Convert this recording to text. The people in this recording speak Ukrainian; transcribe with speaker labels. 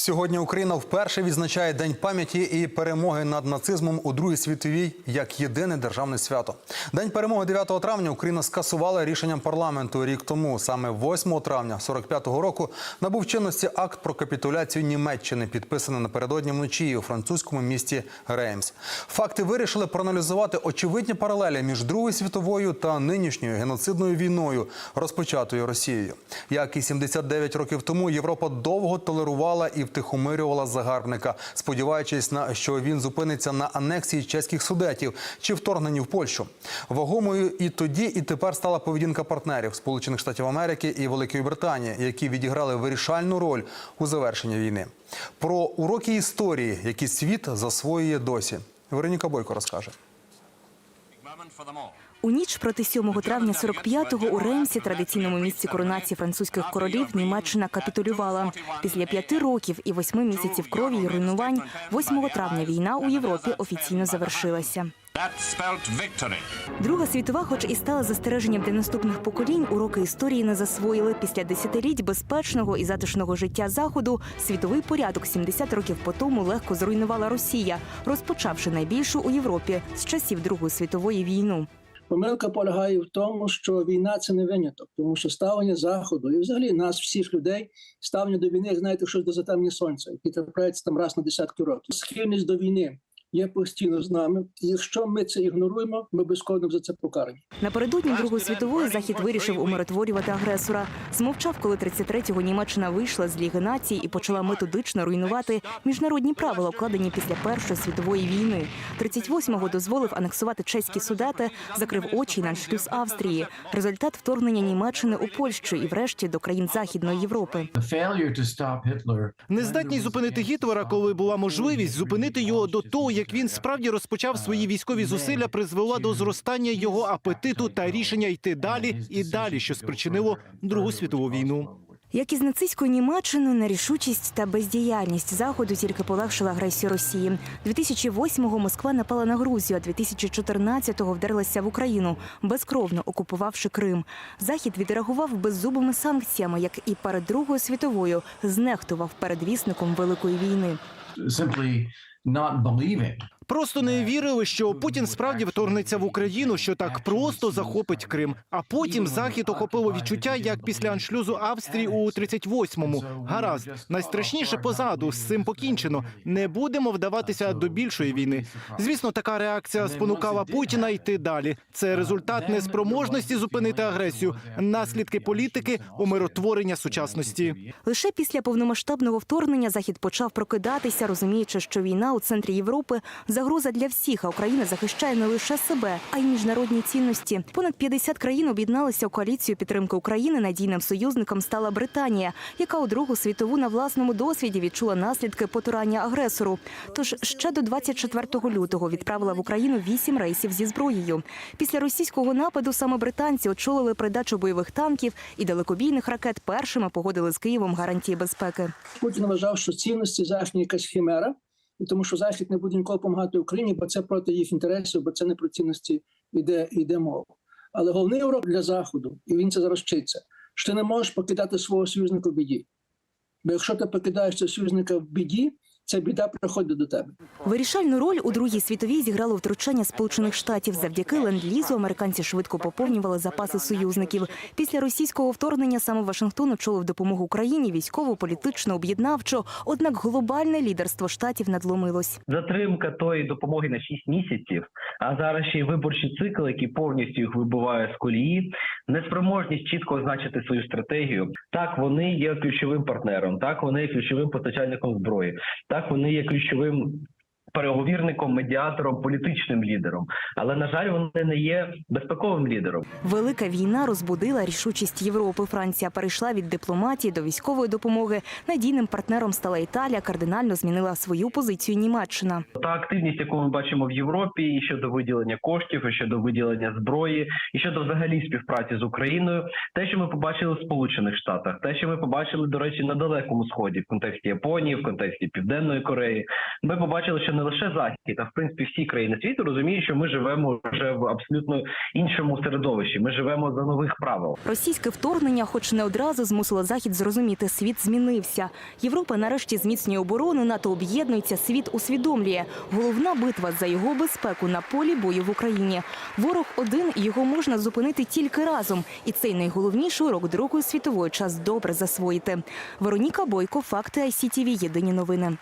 Speaker 1: Сьогодні Україна вперше відзначає День пам'яті і перемоги над нацизмом у Другій світовій як єдине державне свято. День перемоги 9 травня Україна скасувала рішенням парламенту рік тому. Саме 8 травня 45-го року набув чинності акт про капітуляцію Німеччини, підписаний напередодні вночі у французькому місті Реймс. Факти вирішили проаналізувати очевидні паралелі між Другою світовою та нинішньою геноцидною війною, розпочатою Росією. Як і 79 років тому Європа довго толерувала і втихомирювала загарбника, сподіваючись на що він зупиниться на анексії чеських судетів чи вторгненні в Польщу. Вагомою і тоді, і тепер стала поведінка партнерів Сполучених Штатів Америки і Великої Британії, які відіграли вирішальну роль у завершенні війни. Про уроки історії, які світ засвоює досі. Вероніка Бойко розкаже.
Speaker 2: У ніч проти 7 травня 45-го у Реймсі, традиційному місці коронації французьких королів, Німеччина капітулювала. Після п'яти років і восьми місяців крові і руйнувань 8 травня війна у Європі офіційно завершилася. Друга світова, хоч і стала застереженням для наступних поколінь, уроки історії не засвоїли. Після десятиліть безпечного і затишного життя заходу світовий порядок 70 років по тому легко зруйнувала Росія, розпочавши найбільшу у Європі з часів Другої світової війну.
Speaker 3: Помилка полягає в тому, що війна це не виняток, тому що ставлення заходу і взагалі нас, всіх людей, ставлення до війни, знаєте, щось до затемнення сонця, які трапляється там раз на десятки років. Схильність до війни є постійно з нами. І якщо ми це ігноруємо, ми безконно за це покарані.
Speaker 2: Напередодні Другої світової захід вирішив умиротворювати агресора. Змовчав, коли 33-го Німеччина вийшла з Ліги націй і почала методично руйнувати міжнародні правила, укладені після Першої світової війни. 38-го дозволив анексувати чеські судети, закрив очі на аншлюз Австрії. Результат вторгнення Німеччини у Польщу і, врешті, до країн Західної Європи.
Speaker 4: Нездатність зупинити Гітлера, коли була можливість зупинити його до того, як він справді розпочав свої військові зусилля, призвела до зростання його апетиту та рішення йти далі і далі, що спричинило Другу світову війну.
Speaker 2: Як і з нацистською Німеччиною, нерішучість та бездіяльність заходу тільки полегшила агресію Росії. 2008-го Москва напала на Грузію, а 2014-го вдерлася в Україну, безкровно окупувавши Крим. Захід відреагував беззубими санкціями, як і перед Другою світовою, знехтував передвісником великої війни.
Speaker 4: Просто не вірили, що Путін справді вторгнеться в Україну, що так просто захопить Крим. А потім захід охопило відчуття, як після аншлюзу Австрії у 38-му. Гаразд, найстрашніше позаду з цим покінчено. Не будемо вдаватися до більшої війни. Звісно, така реакція спонукала Путіна йти далі. Це результат неспроможності зупинити агресію, наслідки політики умиротворення сучасності.
Speaker 2: Лише після повномасштабного вторгнення Захід почав прокидатися, розуміючи, що війна у центрі Європи загроза для всіх, а Україна захищає не лише себе, а й міжнародні цінності. Понад 50 країн об'єдналися у коаліцію підтримки України. Надійним союзником стала Британія, яка у Другу світову на власному досвіді відчула наслідки потурання агресору. Тож ще до 24 лютого відправила в Україну вісім рейсів зі зброєю. Після російського нападу саме британці очолили придачу бойових танків і далекобійних ракет. Першими погодили з Києвом гарантії безпеки.
Speaker 3: Путін вважав, що цінності західні якась химера, і тому що захід не буде ніколи допомагати Україні, бо це проти їх інтересів, бо це не про цінності йде, йде мова. Але головний урок для заходу, і він це зараз вчиться, що ти не можеш покидати свого союзника в біді. Бо якщо ти покидаєш цього союзника в біді, ця біда приходить до тебе.
Speaker 2: Вирішальну роль у другій світовій зіграло втручання Сполучених Штатів. Завдяки ленд-лізу американці швидко поповнювали запаси союзників. Після російського вторгнення саме Вашингтон очолив допомогу Україні військово, політично, об'єднавчо. Однак глобальне лідерство штатів надломилось.
Speaker 5: затримка тої допомоги на 6 місяців, а зараз ще й виборчий цикл, який повністю їх вибиває з колії, неспроможність чітко означити свою стратегію. Так, вони є ключовим партнером, так вони є ключовим постачальником зброї, так вони є ключовим. Переговірником, медіатором, політичним лідером, але на жаль, вони не є безпековим лідером.
Speaker 2: Велика війна розбудила рішучість Європи. Франція перейшла від дипломатії до військової допомоги. Надійним партнером стала Італія. Кардинально змінила свою позицію Німеччина.
Speaker 5: Та активність, яку ми бачимо в Європі, і щодо виділення коштів, і щодо виділення зброї, і щодо взагалі співпраці з Україною, те, що ми побачили в Сполучених Штатах, те, що ми побачили, до речі, на далекому сході в контексті Японії, в контексті Південної Кореї, ми побачили, що не лише захід, а в принципі всі країни світу розуміють, що ми живемо вже в абсолютно іншому середовищі. Ми живемо за нових правил.
Speaker 2: Російське вторгнення, хоч не одразу змусило захід зрозуміти, світ змінився. Європа нарешті зміцнює оборону, НАТО об'єднується, світ усвідомлює. Головна битва за його безпеку на полі бою в Україні. Ворог один його можна зупинити тільки разом. І цей найголовніший урок Другої світової час добре засвоїти. Вероніка Бойко, факти ICTV, Єдині новини.